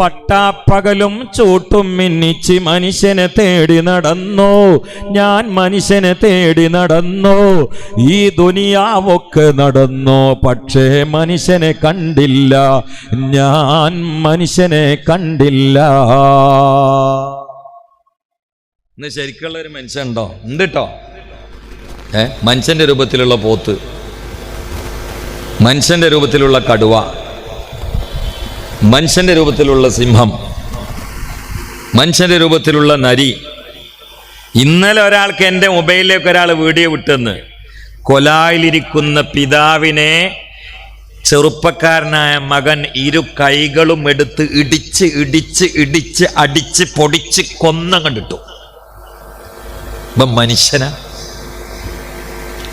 പട്ടാപ്പകലും ചൂട്ടും മിന്നിച്ച് മനുഷ്യനെ തേടി നടന്നു. ഞാൻ മനുഷ്യനെ തേടി നടന്നു. ഈ ദുനിയാവൊക്കെ നടന്നു. പക്ഷേ മനുഷ്യനെ കണ്ടില്ല. ഞാൻ മനുഷ്യനെ കണ്ടില്ല. ഇന്ന് ശരിക്കുള്ള ഒരു മനുഷ്യനുണ്ടോ? എന്തിട്ടോ ഏ? മനുഷ്യന്റെ രൂപത്തിലുള്ള പോത്ത്. മനുഷ്യന്റെ രൂപത്തിലുള്ള കടുവ. മനുഷ്യന്റെ രൂപത്തിലുള്ള സിംഹം മനുഷ്യന്റെ രൂപത്തിലുള്ള നരി. ഇന്നലെ ഒരാൾക്ക് എന്റെ മൊബൈലിലേക്ക് ഒരാൾ വീഡിയോ വിട്ടെന്ന് കൊലായിലിരിക്കുന്ന പിതാവിനെ ചെറുപ്പക്കാരനായ മകൻ ഇരു കൈകളും എടുത്ത് ഇടിച്ച് ഇടിച്ച് ഇടിച്ച് അടിച്ച് പൊടിച്ച് കൊന്ന കണ്ടിട്ടു. ഇവൻ മനുഷ്യനാ.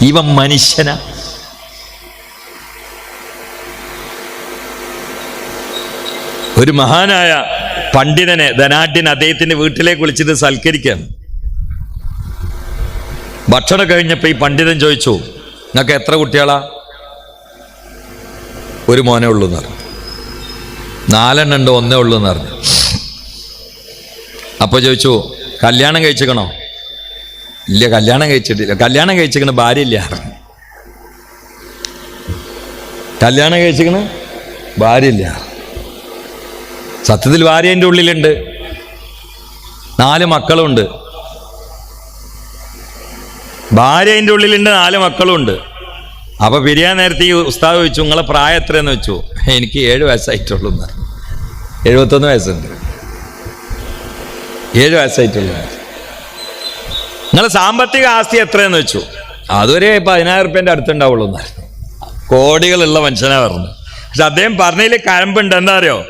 ഇവൻ മനുഷ്യന. ഒരു മഹാനായ പണ്ഡിതനെ ധനാഢ്യൻ അദ്ദേഹത്തിന്റെ വീട്ടിലേക്ക് വിളിച്ചിട്ട് സൽക്കരിക്കാൻ. ഭക്ഷണം കഴിഞ്ഞപ്പോൾ ഈ പണ്ഡിതൻ ചോദിച്ചു നിങ്ങൾക്ക് എത്ര കുട്ടികളാ? ഒരു മോനെ ഉള്ളൂ എന്ന് പറഞ്ഞു. നാലെണ്ണം ഉണ്ട് ഒന്നേ ഉള്ളൂ എന്ന് പറഞ്ഞു. അപ്പോൾ ചോദിച്ചു കല്യാണം കഴിച്ചിക്കണോ? ഇല്ല കല്യാണം കഴിച്ചിട്ടില്ല. കല്യാണം കഴിച്ചിക്കണ ഭാര്യ ഇല്ല കല്യാണം കഴിച്ചിക്കണ ഭാര്യ ഇല്ല സത്യത്തിൽ ഭാര്യ എന്റെ ഉള്ളിലുണ്ട്. നാല് മക്കളുണ്ട്. ഭാര്യ എന്റെ ഉള്ളിലുണ്ട് നാല് മക്കളുണ്ട്. അപ്പൊ പിരിയാൻ നേരത്തെ ഈ ഉസ്താദ് ചോദിച്ചു നിങ്ങളെ പ്രായം എത്രയെന്ന് വെച്ചു എനിക്ക് ഏഴ് വയസ്സായിട്ടുള്ളൂ എന്ന്. എഴുപത്തൊന്ന് വയസ്സുണ്ട്. ഏഴ് വയസ്സായിട്ടുള്ളൂ നിങ്ങളെ സാമ്പത്തിക ആസ്തി എത്രയെന്ന് വെച്ചു അതൊരു പതിനായിരം റുപ്യന്റെ അടുത്തുണ്ടാവുള്ളൂ. കോടികളുള്ള മനുഷ്യനാ പറഞ്ഞു പക്ഷെ അദ്ദേഹം പറഞ്ഞതിൽ കഴമ്പുണ്ട് എന്താ അറിയോ?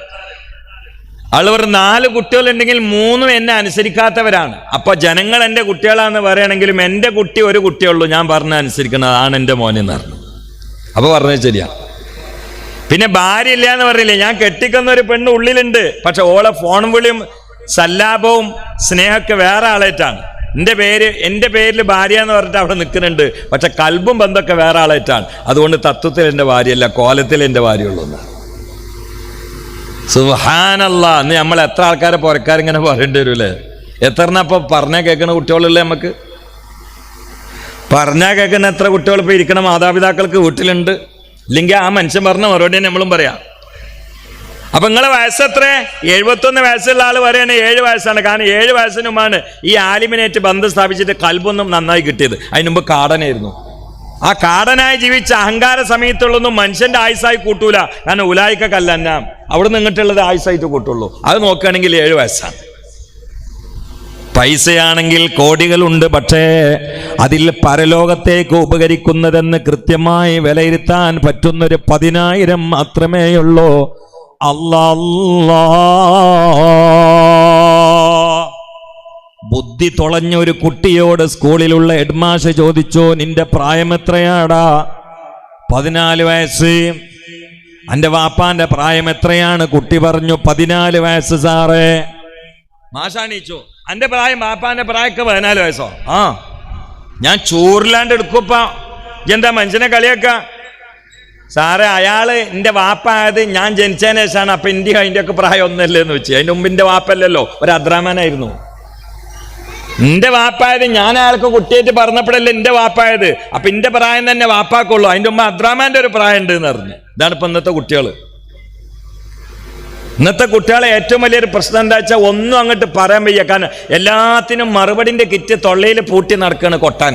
പറഞ്ഞു നാല് കുട്ടികളുണ്ടെങ്കിൽ മൂന്നും എന്നെ അനുസരിക്കാത്തവരാണ്. അപ്പൊ ജനങ്ങൾ എന്റെ കുട്ടികളാന്ന് പറയണെങ്കിലും എന്റെ കുട്ടി ഒരു കുട്ടിയുള്ളൂ ഞാൻ പറഞ്ഞ അനുസരിക്കുന്നത് അതാണ് എന്റെ മോനെന്ന് പറഞ്ഞു. അപ്പൊ പറഞ്ഞത് ശരിയാ. പിന്നെ ഭാര്യ ഇല്ല എന്ന് പറഞ്ഞില്ലേ? ഞാൻ കെട്ടിക്കുന്ന ഒരു പെണ്ണ് ഉള്ളിലുണ്ട്. പക്ഷെ ഓളെ ഫോൺ വിളിയും സല്ലാപവും സ്നേഹമൊക്കെ വേറെ ആളേറ്റാണ്. എന്റെ പേര് എന്റെ പേരിൽ ഭാര്യ എന്ന് പറഞ്ഞിട്ട് അവിടെ നിൽക്കുന്നുണ്ട്. പക്ഷെ കൽബും ബന്ധമൊക്കെ വേറെ ആളേറ്റാണ്. അതുകൊണ്ട് തത്വത്തിൽ എന്റെ ഭാര്യയല്ല കോലത്തിൽ എന്റെ ഭാര്യയുള്ളൂ എന്നാണ് സുഹാനല്ല അന്ന് നമ്മൾ എത്ര ആൾക്കാരെ പുറക്കാരിങ്ങനെ പറയേണ്ടി വരൂലേ എത്ര അപ്പൊ പറഞ്ഞാൽ കേൾക്കുന്ന കുട്ടികളല്ലേ നമുക്ക് പറഞ്ഞാൽ കേൾക്കുന്ന എത്ര കുട്ടികൾ ഇപ്പൊ ഇരിക്കണ മാതാപിതാക്കൾക്ക് വീട്ടിലുണ്ട്? ഇല്ലെങ്കിൽ ആ മനുഷ്യൻ പറഞ്ഞ മറുപടി നമ്മളും പറയാം. അപ്പൊ നിങ്ങളെ വയസ്സ് എത്ര എഴുപത്തൊന്ന് വയസ്സുള്ള ആൾ പറയാണ് ഏഴ് വയസ്സാണ്. കാരണം ഏഴ് വയസ്സിനുമാണ് ഈ ആലിമിനേറ്റ് ബന്ധം സ്ഥാപിച്ചിട്ട് കൽബൊന്നും നന്നായി കിട്ടിയത്. അതിന് മുമ്പ് കാടനായിരുന്നു. ആ കാടനായി ജീവിച്ച അഹങ്കാര സമയത്തുള്ളൊന്നും മനുഷ്യന്റെ ആയുസായി കൂട്ടൂല. കാരണം ഉലായിക്ക കല്ലന്ന അവിടെ നിന്നിട്ടുള്ളത് ആയുസായിട്ട് കൂട്ടുള്ളൂ. അത് നോക്കുകയാണെങ്കിൽ ഏഴ് വയസ്സാണ്. പൈസയാണെങ്കിൽ കോടികളുണ്ട് പക്ഷേ അതിൽ പരലോകത്തേക്ക് ഉപകരിക്കുന്നതെന്ന് കൃത്യമായി വിലയിരുത്താൻ പറ്റുന്നൊരു പതിനായിരം മാത്രമേയുള്ളൂ. അല്ലാ ബുദ്ധി തുളഞ്ഞ ഒരു കുട്ടിയോട് സ്കൂളിലുള്ള ഹെഡ്മാഷ് ചോദിച്ചോ നിന്റെ പ്രായം എത്രയാടാ? പതിനാല് വയസ്സ്. എന്റെ വാപ്പാന്റെ പ്രായം എത്രയാണ്? കുട്ടി പറഞ്ഞു പതിനാല് വയസ്സ് സാറേ. മാഷാണീച്ചു അന്റെ പ്രായം വാപ്പാന്റെ പ്രായമൊക്കെ പതിനാല് വയസ്സോ? ആ. ഞാൻ ചോറിലാണ്ട് എടുക്കുപ്പ. എന്താ മനുഷ്യനെ കളിയാക്ക? സാറേ അയാൾ എന്റെ വാപ്പായത് ഞാൻ ജനിച്ചതിന് ശേഷമാണ്. അപ്പൊ ഇന്ത്യ അതിന്റെ ഒക്കെ പ്രായം ഒന്നല്ലേ എന്ന് വെച്ച്. അതിന് മുമ്പ് എന്റെ വാപ്പല്ലല്ലോ. ഒരു അദ്രാമാനായിരുന്നു എന്റെ വാപ്പായത് ഞാൻ അയാൾക്ക് കുട്ടിയായിട്ട് പറഞ്ഞപ്പോഴല്ലേ എന്റെ വാപ്പായത്. അപ്പൊ എന്റെ പ്രായം തന്നെ വാപ്പാക്കുള്ളൂ. അതിന്റെ ഉമ്മ അദ്രാമാന്റെ ഒരു പ്രായം ഉണ്ട് എന്ന് പറഞ്ഞു ഇതാണ് ഇപ്പൊ ഇന്നത്തെ കുട്ടികൾ ഇന്നത്തെ കുട്ടികളെ ഏറ്റവും വലിയൊരു പ്രശ്നം എന്താ വെച്ചാൽ ഒന്നും അങ്ങോട്ട് പറയാൻ വയ്യ. കാരണം എല്ലാത്തിനും മറുപടിന്റെ കിറ്റ് തൊള്ളയിൽ പൂട്ടി നടക്കുകയാണ് കൊട്ടാൻ.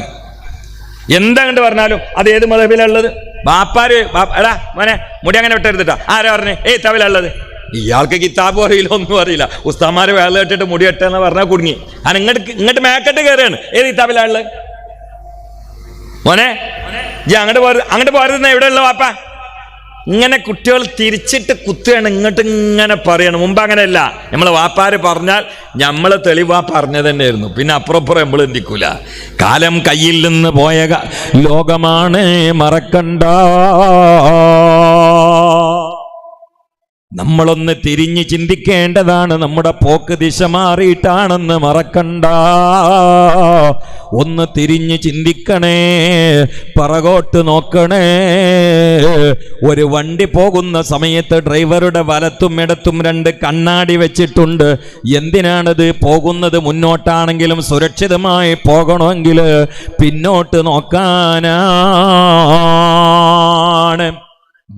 എന്താണ്ട് പറഞ്ഞാലും അത് ഏത് മതബിലുള്ളത് ബാപ്പാര് ബാപ്പ- എടാ മോനെ മുടി അങ്ങനെ വിട്ടെടുത്തിട്ടാ ആരാ പറഞ്ഞേ? ഏയ് തവിലുള്ളത് ഇയാൾക്ക് കിതാബ് അറിയില്ല ഒന്നും അറിയില്ല. ഉസ്താമാരെ വേള കെട്ടിട്ട് മുടി എന്ന് പറഞ്ഞാൽ കുടുങ്ങി. ഞാൻ ഇങ്ങോട്ട് ഇങ്ങോട്ട് മേക്കെട്ട് കയറുകയാണ് ഏത് കിതാബിലുള്ളത് മോനെ ജി അങ്ങോട്ട് പോരുത് അങ്ങോട്ട് പോരുന്ന ഉള്ള വാപ്പ? ഇങ്ങനെ കുട്ടികൾ തിരിച്ചിട്ട് കുത്തുകയാണ് ഇങ്ങോട്ട് ഇങ്ങനെ പറയണം. മുമ്പ് അങ്ങനെയല്ല. നമ്മളെ വാപ്പാര് പറഞ്ഞാൽ നമ്മൾ തെളിവാ പറഞ്ഞത് തന്നെയായിരുന്നു. പിന്നെ അപ്പുറപ്പുറം നമ്മൾ എന്തിക്കൂല കാലം കയ്യിൽ നിന്ന് പോയ ലോകമാണ് മറക്കണ്ട. നമ്മളൊന്ന് തിരിഞ്ഞ് ചിന്തിക്കേണ്ടതാണ്. നമ്മുടെ പോക്ക് ദിശ മാറിയിട്ടാണെന്ന് മറക്കണ്ട. ഒന്ന് തിരിഞ്ഞ് ചിന്തിക്കണേ. പറകോട്ട് നോക്കണേ. ഒരു വണ്ടി പോകുന്ന സമയത്ത് ഡ്രൈവറുടെ വലത്തും ഇടത്തും രണ്ട് കണ്ണാടി വെച്ചിട്ടുണ്ട്. എന്തിനാണത്? പോകുന്നത് മുന്നോട്ടാണെങ്കിലും സുരക്ഷിതമായി പോകണമെങ്കിൽ പിന്നോട്ട് നോക്കാനാണ്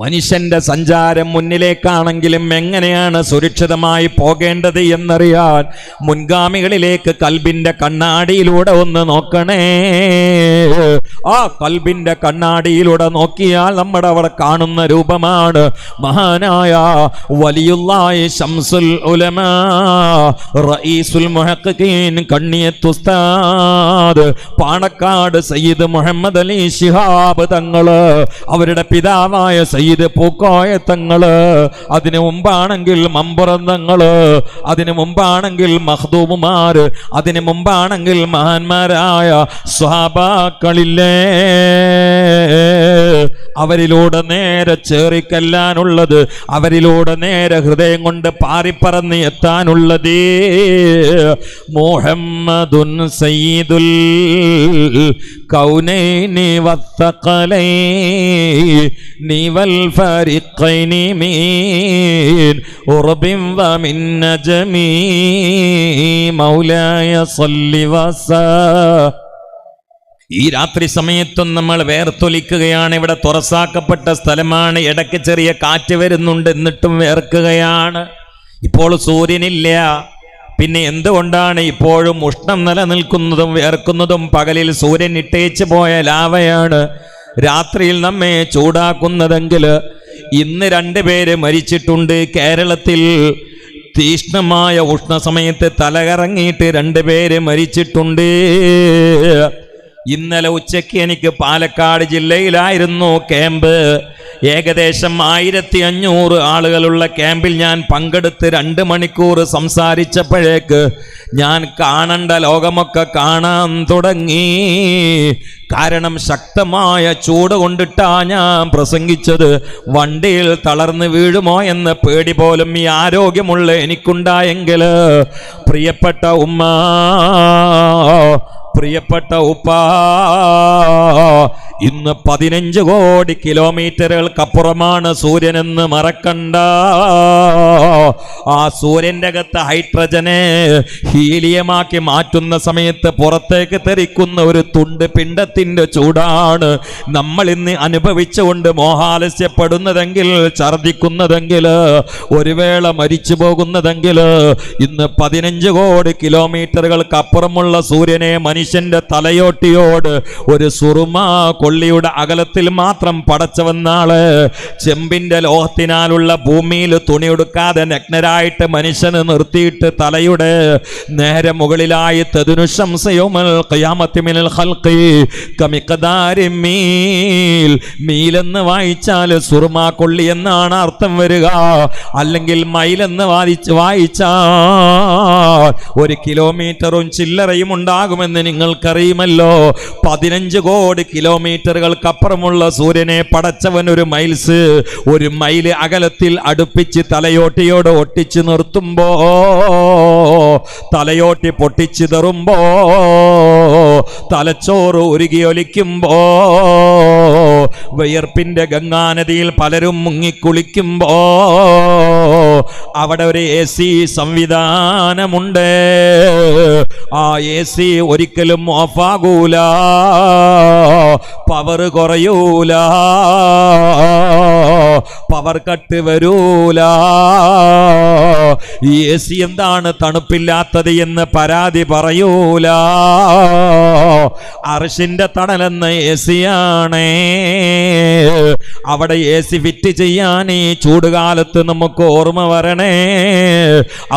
മനുഷ്യന്റെ സഞ്ചാരം മുന്നിലേക്കാണെങ്കിലും എങ്ങനെയാണ് സുരക്ഷിതമായി പോകേണ്ടത് എന്നറിയാൻ മുൻഗാമികളിലേക്ക് കൽബിന്റെ കണ്ണാടിയിലൂടെ ഒന്ന് നോക്കണേ. ആ കൽബിന്റെ കണ്ണാടിയിലൂടെ നോക്കിയാൽ നമ്മുടെ അവിടെ കാണുന്ന രൂപമാണ്. മഹാനായ വലിയുള്ളായി ശംസുൽ റഈസുൽ ഉസ്താദ് പാണക്കാട് സയ്യിദ് മുഹമ്മദ് അലി ശിഹാബ് തങ്ങൾ അവരുടെ പിതാവായ സയ്യിദ് പൂക്കോയ തങ്ങൾ അതിനു മുമ്പാണെങ്കിൽ മമ്പുറം തങ്ങൾ അതിനു മുമ്പാണെങ്കിൽ മഹ്ദൂമുമാര് അതിനു മുമ്പാണെങ്കിൽ മഹാന്മാരായ അവരിലൂടെ നേരെ ചേറിക്കല്ലാനുള്ളത് അവരിലൂടെ നേരെ ഹൃദയം കൊണ്ട് പാറിപ്പറന്ന് എത്താനുള്ളത്. മുഹമ്മദുൻ സയ്യിദുൽ കൗനൈനി വത്തഖലൈ നിവൽ ഫരിഖൈനി മീൻ ഉർബിൻ വമിൻ നജമി മൗലായ സല്ലി വസ. ഈ രാത്രി സമയത്തും നമ്മൾ വേർത്തൊലിക്കുകയാണ്. ഇവിടെ തുറസാക്കപ്പെട്ട സ്ഥലമാണ്. ഇടയ്ക്ക് ചെറിയ കാറ്റ് വരുന്നുണ്ട് എന്നിട്ടും വേർക്കുകയാണ്. ഇപ്പോൾ സൂര്യനില്ല. പിന്നെ എന്തുകൊണ്ടാണ് ഇപ്പോഴും ഉഷ്ണം നിലനിൽക്കുന്നതും വേർക്കുന്നതും പകലിൽ സൂര്യൻ ഇട്ടേച്ച് പോയ ലാവയാണ് രാത്രിയിൽ നമ്മെ ചൂടാക്കുന്നതെങ്കിൽ ഇന്ന് രണ്ടുപേര് മരിച്ചിട്ടുണ്ട്. കേരളത്തിൽ തീഷ്ണമായ ഉഷ്ണ സമയത്ത് തലകറങ്ങിയിട്ട് രണ്ടുപേര് മരിച്ചിട്ടുണ്ട്. ഇന്നലെ ഉച്ചയ്ക്ക് എനിക്ക് പാലക്കാട് ജില്ലയിലായിരുന്നു ക്യാമ്പ്. ഏകദേശം ആയിരത്തി അഞ്ഞൂറ് ആളുകളുള്ള ക്യാമ്പിൽ ഞാൻ പങ്കെടുത്ത് രണ്ട് മണിക്കൂർ സംസാരിച്ചപ്പോഴേക്ക് ഞാൻ കാണണ്ട ലോകമൊക്കെ കാണാൻ തുടങ്ങി. കാരണം ശക്തമായ ചൂട് കൊണ്ടിട്ടാ ഞാൻ പ്രസംഗിച്ചത്. വണ്ടിയിൽ തളർന്ന് വീഴുമോ എന്ന പേടി പോലും ഈ ആരോഗ്യമുള്ള എനിക്കുണ്ടായെങ്കിൽ പ്രിയപ്പെട്ട ഉമ്മ പ്രിയപ്പെട്ട ഉപ്പാ ഇന്ന് പതിനഞ്ച് കോടി കിലോമീറ്ററുകൾക്കപ്പുറമാണ് സൂര്യനെന്ന് മറക്കണ്ട. ആ സൂര്യന്റെ അകത്ത് ഹൈഡ്രജനെ ഹീലിയമാക്കി മാറ്റുന്ന സമയത്ത് പുറത്തേക്ക് തെറിക്കുന്ന ഒരു തുണ്ട് പിണ്ടത്തിന്റെ ചൂടാണ് നമ്മൾ ഇന്ന് അനുഭവിച്ചുകൊണ്ട് മോഹാലസ്യപ്പെടുന്നതെങ്കിൽ ഛർദിക്കുന്നതെങ്കിൽ ഒരു വേള മരിച്ചു പോകുന്നതെങ്കിൽ ഇന്ന് പതിനഞ്ച് കോടി കിലോമീറ്ററുകൾക്കപ്പുറമുള്ള സൂര്യനെ മനുഷ്യന്റെ തലയോട്ടിയോട് ഒരു സുറുമ കൊള്ളിയുടെ അകലത്തിൽ മാത്രം പടച്ചവന്നാൾ ചെമ്പിന്റെ ലോഹത്തിനാലുള്ള ഭൂമിയിൽ തുണിയെടുക്കാതെ നഗ്നരായിട്ട് മനുഷ്യന് നിർത്തിയിട്ട് തലയുടെ നേരെ മുകളിലായി മീലെന്ന് വായിച്ചാൽ സുറുമ കൊള്ളി എന്നാണ് അർത്ഥം വരിക. അല്ലെങ്കിൽ മൈലെന്ന് വായിച്ച് വായിച്ചാൽ ഒരു കിലോമീറ്ററും ചില്ലറയും ഉണ്ടാകുമെന്ന് നിങ്ങൾക്കറിയുമല്ലോ. പതിനഞ്ച് കോടി കിലോമീറ്ററുകൾക്കപ്പുറമുള്ള സൂര്യനെ പടച്ചവൻ ഒരു മൈൽസ് ഒരു മൈൽ അകലത്തിൽ അടുപ്പിച്ച് തലയോട്ടിയോട് ഒട്ടിച്ചു നിർത്തുമ്പോ തലയോട്ടി പൊട്ടിച്ചിതറുമ്പോ തലച്ചോറ് ഉരുകിയൊലിക്കുമ്പോ വിയർപ്പിന്റെ ഗംഗാനദിയിൽ പലരും മുങ്ങിക്കുളിക്കുമ്പോ അവിടെ ഒരു എ സി സംവിധാനമുണ്ട്. ആ എ സി ഒരിക്കലും ഓഫാകൂല പവർ കുറയൂല. പവർ കട്ട് വരൂല. ഈ എ സി എന്താണ്? തണുപ്പില്ലാത്തത് എന്ന് പരാതി പറയൂല. അർഷിന്റെ തണലെന്ന് എ സിയാണേ അവിടെ എ സി ഫിറ്റ് ചെയ്യാൻ ഈ ചൂടുകാലത്ത് നമുക്ക് ഓർമ്മ വരണേ.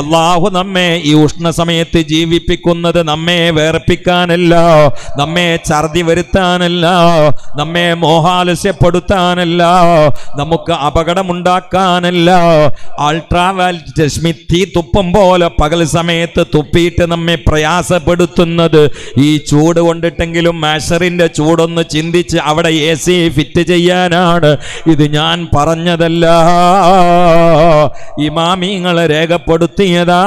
അള്ളാഹു നമ്മെ ഈ ഉഷ്ണ സമയത്ത് ജീവിപ്പിക്കുന്നത് നമ്മെ വേർപ്പിക്കാനല്ല നമ്മെ ഛർദി വരുത്താനല്ല നമ്മെ മോഹാലസ്യപ്പെടുത്താനല്ല നമുക്ക് അപകടമുണ്ടാക്കാനല്ല അൾട്രാവയലറ്റ് രശ്മി തീ തുപ്പം പോലെ പകൽ സമയത്ത് തുപ്പിയിട്ട് നമ്മെ പ്രയാസപ്പെടുത്തുന്നത്. ഈ ചൂട് കൊണ്ടിട്ടെങ്കിലും മാഷറിന്റെ ചൂടൊന്ന് ചിന്തിച്ച് അവിടെ എ സി ഫിറ്റ് ചെയ്യാനാണ്. ഇത് ഞാൻ പറഞ്ഞതല്ല. ഇമാമിങ്ങളെ രേഖപ്പെടുത്തിയതാ.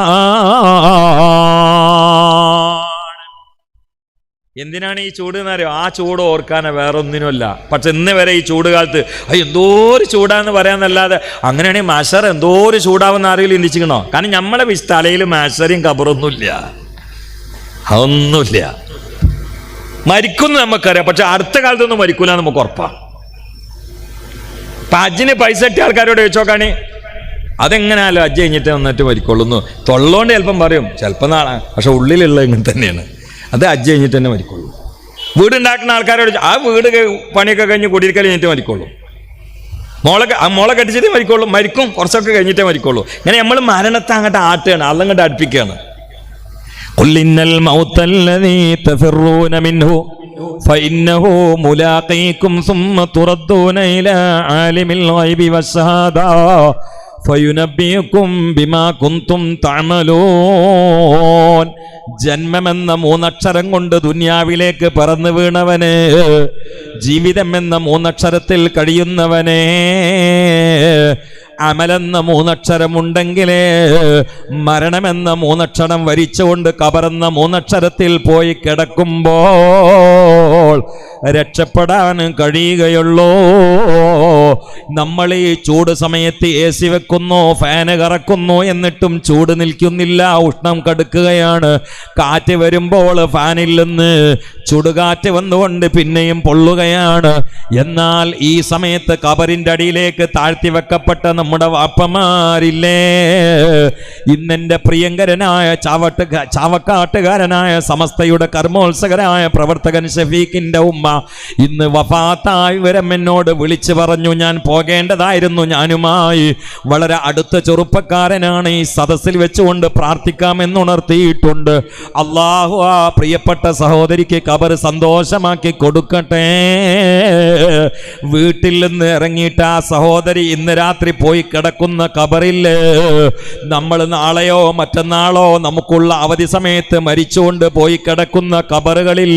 എന്തിനാണ് ഈ ചൂട് എന്നറിയോ? ആ ചൂട് ഓർക്കാനോ വേറെ ഒന്നിനുമല്ല പക്ഷെ ഇന്ന് വരെ ഈ ചൂട് കാലത്ത് അയ്യോ എന്തോ ഒരു ചൂടാന്ന് പറയാന്നല്ലാതെ അങ്ങനെയാണെങ്കിൽ മാഷർ എന്തോ ഒരു ചൂടാവുന്ന ആരെങ്കിലും ചിന്തിച്ചിക്കണോ കാരണം നമ്മളെ തലയിൽ മാഷറിയും കബറൊന്നുമില്ല. അതൊന്നുമില്ല. മരിക്കുന്നു നമുക്കറിയാം. പക്ഷെ അടുത്ത കാലത്തൊന്നും മരിക്കൂല നമുക്ക് ഉറപ്പാ. ഇപ്പൊ അജ്ജിന് പൈസ ഇട്ടിയ ആൾക്കാരോട് ചോദിച്ചോക്കാണി അതെങ്ങനെയാലോ അജ്ജ് കഴിഞ്ഞിട്ട് വന്നിട്ട് മരിക്കൊള്ളുന്നു? തൊള്ളോണ്ട് ചിലപ്പം പറയും. ചിലപ്പം നാളെ. പക്ഷെ ഉള്ളിലുള്ള ഇങ്ങനെ തന്നെയാണ്. അത് അജ്ജ് കഴിഞ്ഞിട്ട് തന്നെ മരിക്കുള്ളൂ വീടുണ്ടാക്കുന്ന ആൾക്കാരോട് ചോ- ആ വീട് ക- പണിയൊക്കെ കഴിഞ്ഞ് കുടിയിരിക്കൽ കഴിഞ്ഞിട്ട് മരിക്കുള്ളൂ മോളെ ക- ആ മോളെ കെട്ടിച്ചിട്ട് മരിക്കുള്ളൂ മരിക്കും കുറച്ചൊക്കെ കഴിഞ്ഞിട്ടേ മരിക്കുള്ളൂ ഇങ്ങനെ നമ്മൾ മരണത്തെ അങ്ങോട്ട് ആട്ടുകയാണ് അതങ്ങോട്ട് അടുപ്പിക്കുകയാണ് قل إن الموت الذي تفرون منه فإنه ملاقيكم ثم تردون إلى عالم الغيب والشهادة فينبئكم بما كنتم تعملون ജന്മമെന്ന മൂന്നക്ഷരം കൊണ്ട് ദുന്യാവിലേക്ക് പറന്നു വീണവന് ജീവിതം എന്ന മൂന്നക്ഷരത്തിൽ കഴിയുന്നവനെ അമലെന്ന മൂന്നക്ഷരമുണ്ടെങ്കിലേ മരണമെന്ന മൂന്നക്ഷരം വരിച്ചുകൊണ്ട് കബറെന്ന മൂന്നക്ഷരത്തിൽ പോയി കിടക്കുമ്പോൾ രക്ഷപ്പെടാൻ കഴിയുകയുള്ളൂ. നമ്മൾ ഈ ചൂട് സമയത്ത് എ സി വെക്കുന്നു ഫാന് കറക്കുന്നു എന്നിട്ടും ചൂട് നിൽക്കുന്നില്ല. ഉഷ്ണം കടുക്കുകയാണ്. കാറ്റ് വരുമ്പോൾ ഫാനിൽ നിന്ന് ചുടുകാറ്റ് വന്നുകൊണ്ട് പിന്നെയും പൊള്ളുകയാണ്. എന്നാൽ ഈ സമയത്ത് കബറിന്റെ അടിയിലേക്ക് താഴ്ത്തി വെക്കപ്പെട്ട നമ്മുടെ വാപ്പമാരില്ലേ? ഇന്നെന്റെ പ്രിയങ്കരനായ ചാവട്ട് ചാവക്കാട്ടുകാരനായ സമസ്തയുടെ കർമ്മോത്സകരായ പ്രവർത്തകൻ ഷഫീഖിന്റെ ഉമ്മ ഇന്ന് വഫാത്തായി വരം എന്നോട് വിളിച്ചു പറഞ്ഞു ഞാൻ പോകേണ്ടതായിരുന്നു ഞാനുമായി. വളരെ അടുത്ത ചെറുപ്പക്കാരനാണ്. ഈ സദസ്സിൽ വെച്ചുകൊണ്ട് പ്രാർത്ഥിക്കാമെന്നുണർത്തിയിട്ടുണ്ട്. അള്ളാഹു ആ പ്രിയപ്പെട്ട സഹോദരിക്ക് കബർ സന്തോഷമാക്കി കൊടുക്കട്ടെ. വീട്ടിൽ നിന്ന് ഇറങ്ങിയിട്ട് ആ സഹോദരി ഇന്ന് രാത്രി പോയി കിടക്കുന്ന കബറിൽ നമ്മൾ നാളെയോ മറ്റന്നാളോ നമുക്കുള്ള അവധി സമയത്ത് മരിച്ചുകൊണ്ട് പോയി കിടക്കുന്ന കബറുകളിൽ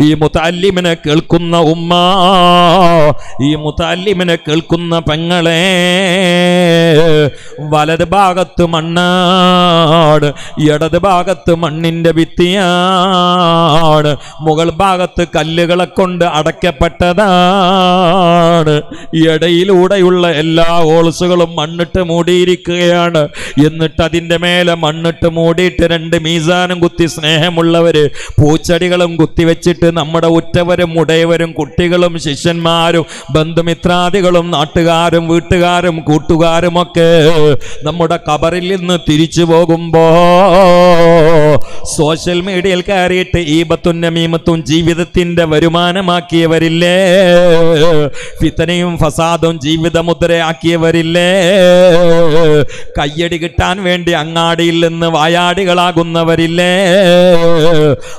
ഈ മുത്താലിമിനെ കേൾക്കുന്ന ഉമ്മ ഈ മുത്താലിമിനെ കേൾക്കുന്ന പെങ്ങളെ വലത് ഭാഗത്ത് മണ്ണാട് ഇടത് ഭാഗത്ത് മണ്ണിന്റെ ഭിത്തിയാണ് മുകൾ ഭാഗത്ത് കല്ലുകളെ കൊണ്ട് അടയ്ക്കപ്പെട്ടതാണ്. ഇടയിലൂടെയുള്ള എല്ലാ ഹോൾസുകളും മണ്ണിട്ട് മൂടിയിരിക്കുകയാണ്. എന്നിട്ട് അതിന്റെ മേലെ മണ്ണിട്ട് മൂടിയിട്ട് രണ്ട് മീസാനും കുത്തി സ്നേഹമുള്ളവര് പൂച്ചെടികളും കുത്തിവെച്ചിട്ട് നമ്മുടെ ഉറ്റവരും ഉടയവരും കുട്ടികളും ശിഷ്യന്മാരും ബന്ധുമിത്രാദികളും നാട്ടുകാരും വീട്ടുകാരും കൂട്ടുകാരും ഒക്കെ നമ്മുടെ കബറിൽ നിന്ന് തിരിച്ചു പോകുമ്പോ സോഷ്യൽ മീഡിയയിൽ കയറിയിട്ട് ഈബത്തും നമീമത്തും ജീവിതത്തിന്റെ വരുമാനമാക്കിയവരില്ലേ? പിത്തനയും ഫസാദും ജീവിതമുദ്രയാക്കിയവരില്ലേ? കയ്യടി കിട്ടാൻ വേണ്ടി അങ്ങാടിയിൽ നിന്ന് വായാടികളാകുന്നവരില്ലേ?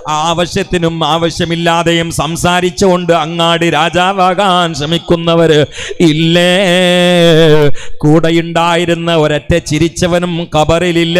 ആവശ്യത്തിനും ആവശ്യമില്ലാതെയും സംസാരിച്ചുകൊണ്ട് അങ്ങാടി രാജാവാകാൻ ശ്രമിക്കുന്നവര് ഇല്ലേ? കൂടെയുണ്ടായിരുന്ന ഒരൊറ്റ ചിരിച്ചവനും കബറിലില്ല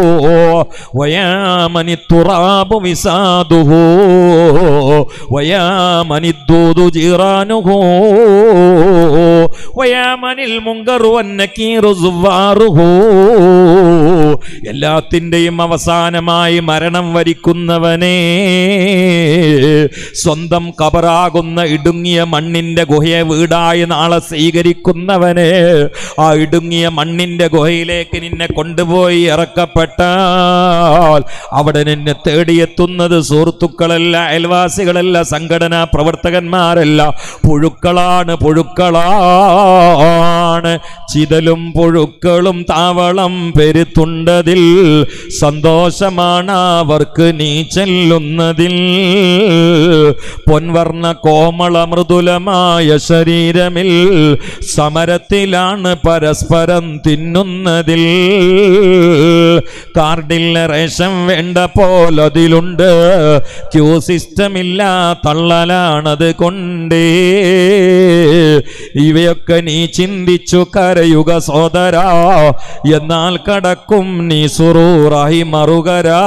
വയാമനി തുറാബു വിസാദുഹോ വയാമനി ദൂതു ജീറാനുഹോ വയാമനിൽ മുങ്കറുവന്നക്കീറു സുവാറുഹോ എല്ലാത്തിന്റെയും അവസാനമായി മരണം വരിക്കുന്നവനെ. സ്വന്തം കബറാകുന്ന ഇടുങ്ങിയ മണ്ണിന്റെ ഗുഹയെ വീടായി നാളെ സ്വീകരിക്കുന്നവനെ. ആ ഇടുങ്ങിയ മണ്ണിന്റെ ഗുഹയിലേക്ക് നിന്നെ കൊണ്ടുപോയി ഇറക്കപ്പെട്ടാൽ അവിടെ നിന്നെ തേടിയെത്തുന്നത് സുഹൃത്തുക്കളല്ല അയൽവാസികളല്ല സംഘടനാ പ്രവർത്തകന്മാരല്ല. പുഴുക്കളാണ് പുഴുക്കളാണ്. ചിതലും പുഴുക്കളും താവളം പെരുത്തുണ്ട്. പെരുത്തുണ്ടതിൽ സന്തോഷമാണ് അവർക്ക് നീ ചെല്ലുന്നതിൽ. പൊൻവർണ കോമള മൃദുലമായ ശരീരമിൽ സമരത്തിലാണ് പരസ്പരം തിന്നുന്നതിൽ. കാർഡിൽ റേഷൻ വേണ്ട പോലതിലുണ്ട്. ക്യൂ സിസ്റ്റമില്ല തള്ളലാണത് കൊണ്ടേ. ഇവയൊക്കെ നീ ചിന്തിച്ചു കരയുക സോദരാ എന്നാൽ കടക്കും നീ സുറൂറായി മറുകരാ.